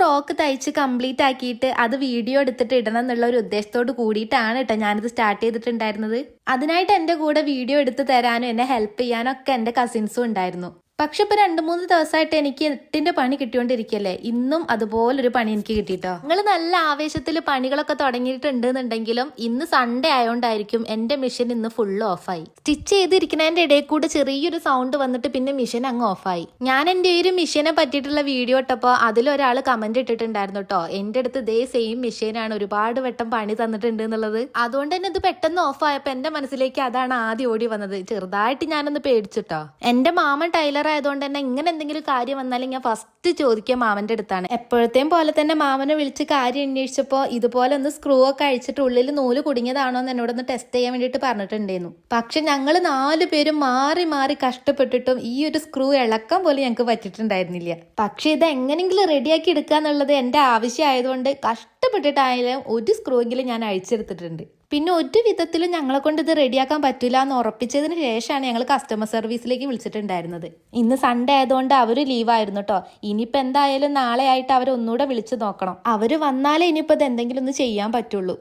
Frock തയ്ച്ച് complete ആക്കിയിട്ട് അത് വീഡിയോ എടുത്തിട്ട് ഇടണം എന്നുള്ള ഒരു ഉദ്ദേശത്തോട് കൂടിയിട്ടാണ് കേട്ടോ ഞാനിത് സ്റ്റാർട്ട് ചെയ്തിട്ടുണ്ടായിരുന്നത്. അതിനായിട്ട് എന്റെ കൂടെ വീഡിയോ എടുത്ത് തരാനും എന്നെ ഹെൽപ്പ് ചെയ്യാനും ഒക്കെ എന്റെ കസിൻസും ഉണ്ടായിരുന്നു. പക്ഷെ ഇപ്പൊ രണ്ടു മൂന്ന് ദിവസമായിട്ട് എനിക്ക് എട്ടിന്റെ പണി കിട്ടിയോണ്ടിരിക്കല്ലേ ഇന്നും അതുപോലൊരു പണി എനിക്ക് കിട്ടിട്ടോ നിങ്ങൾ നല്ല ആവേശത്തിൽ പണികളൊക്കെ തുടങ്ങിയിട്ടുണ്ട് എന്നുണ്ടെങ്കിലും ഇന്ന് സൺഡേ ആയതുകൊണ്ടായിരിക്കും എന്റെ മെഷീൻ ഇന്ന് ഫുള്ള് ഓഫായി സ്റ്റിച്ച് ചെയ്തിരിക്കുന്നതിന്റെ ഇടയിൽ കൂടെ ചെറിയൊരു സൗണ്ട് വന്നിട്ട് പിന്നെ മെഷീൻ അങ്ങ് ഓഫായി ഞാൻ എന്റെ ഒരു മെഷീനെ പറ്റിയിട്ടുള്ള വീഡിയോ ഇട്ടപ്പോൾ അതിലൊരാൾ കമന്റ് ഇട്ടിട്ടുണ്ടായിരുന്നു കേട്ടോ എന്റെ അടുത്ത് ഇതേ സെയിം മെഷീനാണ് ഒരുപാട് വട്ടം പണി തന്നിട്ടുണ്ട് എന്നുള്ളത്. അതുകൊണ്ട് തന്നെ ഇത് പെട്ടെന്ന് ഓഫ് ആയപ്പോ എന്റെ മനസ്സിലേക്ക് അതാണ് ആദ്യം ഓടി വന്നത്. ചെറുതായിട്ട് ഞാനൊന്ന് പേടിച്ചിട്ടോ എന്റെ മാമൻ ടൈലർ ആയതുകൊണ്ട് തന്നെ ഇങ്ങനെ എന്തെങ്കിലും കാര്യം വന്നാലും ഞാൻ ഫസ്റ്റ് ചോദിക്കുക മാമന്റെ അടുത്താണ്. എപ്പോഴത്തെയും പോലെ തന്നെ മാമനെ വിളിച്ച് കാര്യം അന്വേഷിച്ചപ്പോൾ ഇതുപോലെ ഒന്ന് സ്ക്രൂ ഒക്കെ അഴിച്ചിട്ട് ഉള്ളിൽ നൂൽ കുടുങ്ങിയതാണോ എന്ന് എന്നോടൊന്ന് ടെസ്റ്റ് ചെയ്യാൻ വേണ്ടിയിട്ട് പറഞ്ഞിട്ടുണ്ടായിരുന്നു. പക്ഷെ ഞങ്ങൾ നാല് പേരും മാറി മാറി കഷ്ടപ്പെട്ടിട്ടും ഈ ഒരു സ്ക്രൂ ഇളക്കം പോലും ഞങ്ങൾക്ക് പറ്റിയിട്ടുണ്ടായിരുന്നില്ല. പക്ഷെ ഇത് എങ്ങനെയെങ്കിലും റെഡിയാക്കി എടുക്കുക എന്നുള്ളത് എന്റെ ആവശ്യമായതുകൊണ്ട് കഷ്ടപ്പെട്ടിട്ടായാലും ഒരു സ്ക്രൂ എങ്കിലും ഞാൻ അഴിച്ചെടുത്തിട്ടുണ്ട്. പിന്നെ ഒരു വിധത്തിലും ഞങ്ങളെ കൊണ്ട് ഇത് റെഡിയാക്കാൻ പറ്റില്ല എന്ന് ഉറപ്പിച്ചതിന് ശേഷമാണ് ഞങ്ങൾ കസ്റ്റമർ സർവീസിലേക്ക് വിളിച്ചിട്ടുണ്ടായിരുന്നത്. ഇന്ന് സൺഡേ ആയതുകൊണ്ട് അവർ ലീവായിരുന്നു കേട്ടോ ഇനിയിപ്പോൾ എന്തായാലും നാളെ ആയിട്ട് അവരൊന്നുകൂടെ വിളിച്ചു നോക്കണം. അവർ വന്നാലേ ഇനിയിപ്പോൾ ഇത് എന്തെങ്കിലും ഒന്ന് ചെയ്യാൻ പറ്റുള്ളൂ.